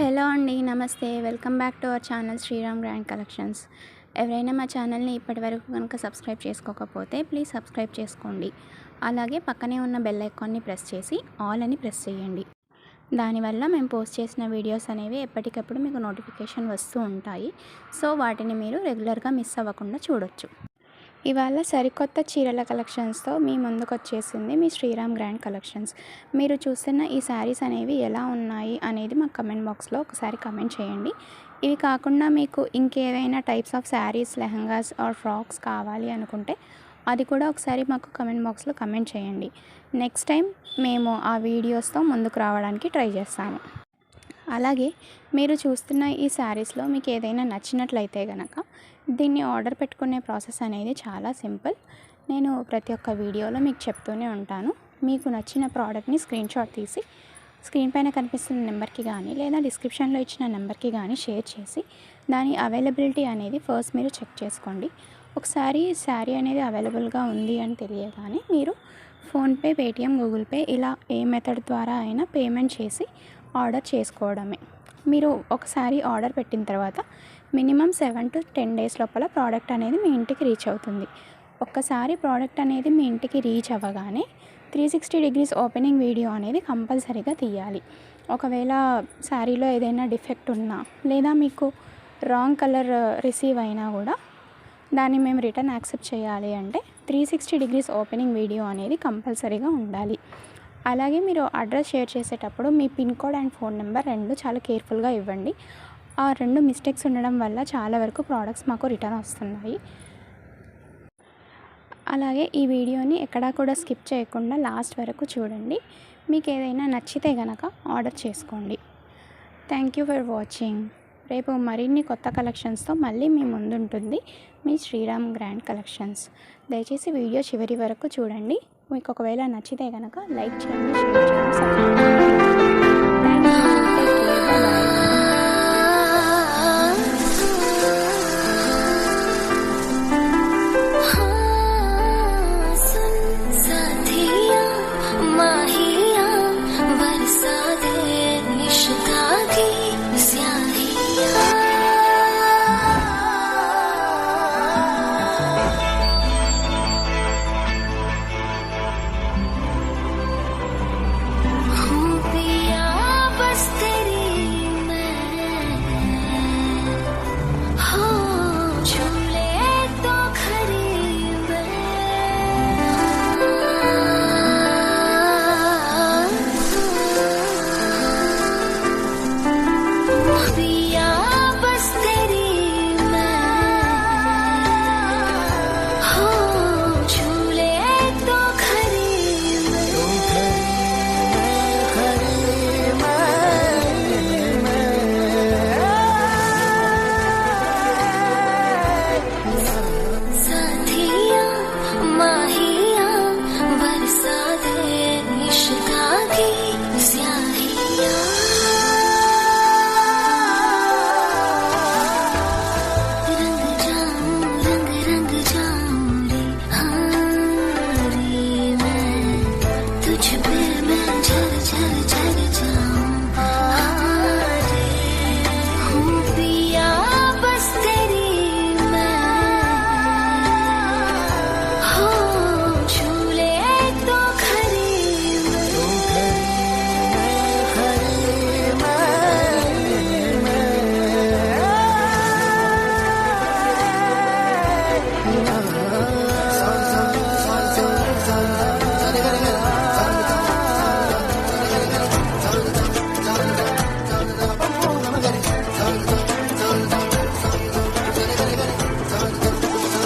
Hello అండి నమస్తే. Welcome back to our channel Sriram grand collections. ఎవరైనా మా ఛానల్ని ఇప్పటివరకు కనుక సబ్స్క్రైబ్ చేసుకోకపోతే ప్లీజ్ సబ్స్క్రైబ్ చేసుకోండి. అలాగే పక్కనే ఉన్న బెల్ ఐకాన్ని ప్రెస్ చేసి ఆల్ అని ప్రెస్ చేయండి. దానివల్ల మేము పోస్ట్ చేసిన వీడియోస్ అనేవి ఎప్పటికప్పుడు మీకు నోటిఫికేషన్ వస్తూ ఉంటాయి. సో వాటిని మీరు రెగ్యులర్గా మిస్ అవ్వకుండా చూడొచ్చు. ఇవాళ సరికొత్త చీరల కలెక్షన్స్తో మీ ముందుకు వచ్చేసింది మీ శ్రీరామ్ గ్రాండ్ కలెక్షన్స్. మీరు చూస్తున్న ఈ శారీస్ అనేవి ఎలా ఉన్నాయి అనేది మా కమెంట్ బాక్స్లో ఒకసారి కమెంట్ చేయండి. ఇవి కాకుండా మీకు ఇంకేవైనా types of saris lehengas or frocks కావాలి అనుకుంటే అది కూడా ఒకసారి మాకు కమెంట్ బాక్స్లో కమెంట్ చేయండి. నెక్స్ట్ టైం మేము ఆ వీడియోస్తో ముందుకు రావడానికి ట్రై చేస్తాము. అలాగే మీరు చూస్తున్న ఈ శారీస్లో మీకు ఏదైనా నచ్చినట్లయితే కనుక దీన్ని ఆర్డర్ పెట్టుకునే ప్రాసెస్ అనేది చాలా సింపుల్. నేను ప్రతి ఒక్క వీడియోలో మీకు చెప్తూనే ఉంటాను. మీకు నచ్చిన ప్రోడక్ట్ని స్క్రీన్ షాట్ తీసి స్క్రీన్ పైన కనిపిస్తున్న నెంబర్కి కానీ లేదా డిస్క్రిప్షన్లో ఇచ్చిన నెంబర్కి కానీ షేర్ చేసి దాని అవైలబిలిటీ అనేది ఫస్ట్ మీరు చెక్ చేసుకోండి. ఒకసారి శారీ అనేది అవైలబుల్గా ఉంది అని తెలియగానే మీరు ఫోన్పే పేటిఎం గూగుల్ పే ఇలా ఏ మెథడ్ ద్వారా అయినా పేమెంట్ చేసి ఆర్డర్ చేసుకోవడమే. మీరు ఒకసారి ఆర్డర్ పెట్టిన తర్వాత minimum seven to ten days లోపల ప్రోడక్ట్ అనేది మీ ఇంటికి రీచ్ అవుతుంది. ఒక్కసారి ప్రోడక్ట్ అనేది మీ ఇంటికి రీచ్ అవ్వగానే three sixty degrees opening video అనేది కంపల్సరీగా తీయాలి. ఒకవేళ శారీలో ఏదైనా డిఫెక్ట్ ఉన్నా లేదా మీకు రాంగ్ కలర్ రిసీవ్ అయినా కూడా దాన్ని మేము రిటర్న్ యాక్సెప్ట్ చేయాలి అంటే three sixty degrees opening video అనేది కంపల్సరీగా ఉండాలి. అలాగే మీరు అడ్రస్ షేర్ చేసేటప్పుడు మీ pin code and phone number రెండు చాలా కేర్ఫుల్గా ఇవ్వండి. ఆ రెండు మిస్టేక్స్ ఉండడం వల్ల చాలా వరకు ప్రోడక్ట్స్ మాకు రిటర్న్ వస్తున్నాయి. అలాగే ఈ వీడియోని ఎక్కడా కూడా స్కిప్ చేయకుండా లాస్ట్ వరకు చూడండి. మీకు ఏదైనా నచ్చితే గనక ఆర్డర్ చేసుకోండి. Thank you for watching. రేపు మరిన్ని కొత్త కలెక్షన్స్తో మళ్ళీ మీ ముందుంటుంది మీ శ్రీరామ్ గ్రాండ్ కలెక్షన్స్. దయచేసి వీడియో చివరి వరకు చూడండి. మీకు ఒకవేళ నచ్చితే కనుక లైక్ చేయండి షేర్ చేయండి సబ్స్క్రైబ్ చేయండి.